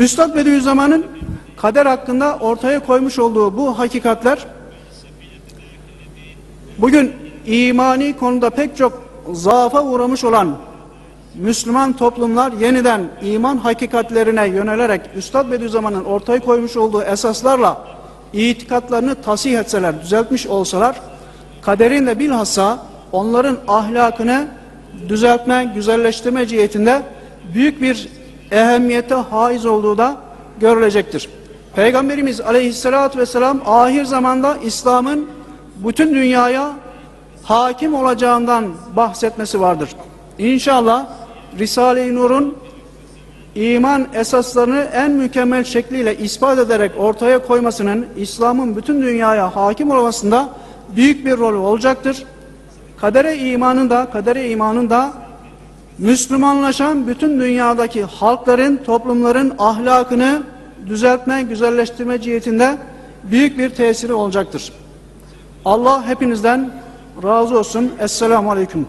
Üstad Bediüzzaman'ın kader hakkında ortaya koymuş olduğu bu hakikatler bugün imani konuda pek çok zaafa uğramış olan Müslüman toplumlar yeniden iman hakikatlerine yönelerek Üstad Bediüzzaman'ın ortaya koymuş olduğu esaslarla itikatlarını tasih etseler, düzeltmiş olsalar kaderin de bilhassa onların ahlakını düzeltme, güzelleştirme cihetinde büyük bir ehemmiyete haiz olduğu da görülecektir. Peygamberimiz aleyhissalatü vesselam ahir zamanda İslam'ın bütün dünyaya hakim olacağından bahsetmesi vardır. İnşallah Risale-i Nur'un iman esaslarını en mükemmel şekliyle ispat ederek ortaya koymasının İslam'ın bütün dünyaya hakim olmasında büyük bir rol olacaktır. Kadere imanın da kadere imanın da Müslümanlaşan bütün dünyadaki halkların, toplumların ahlakını düzeltme, güzelleştirme cihetinde büyük bir tesiri olacaktır. Allah hepinizden razı olsun. Esselamu Aleyküm.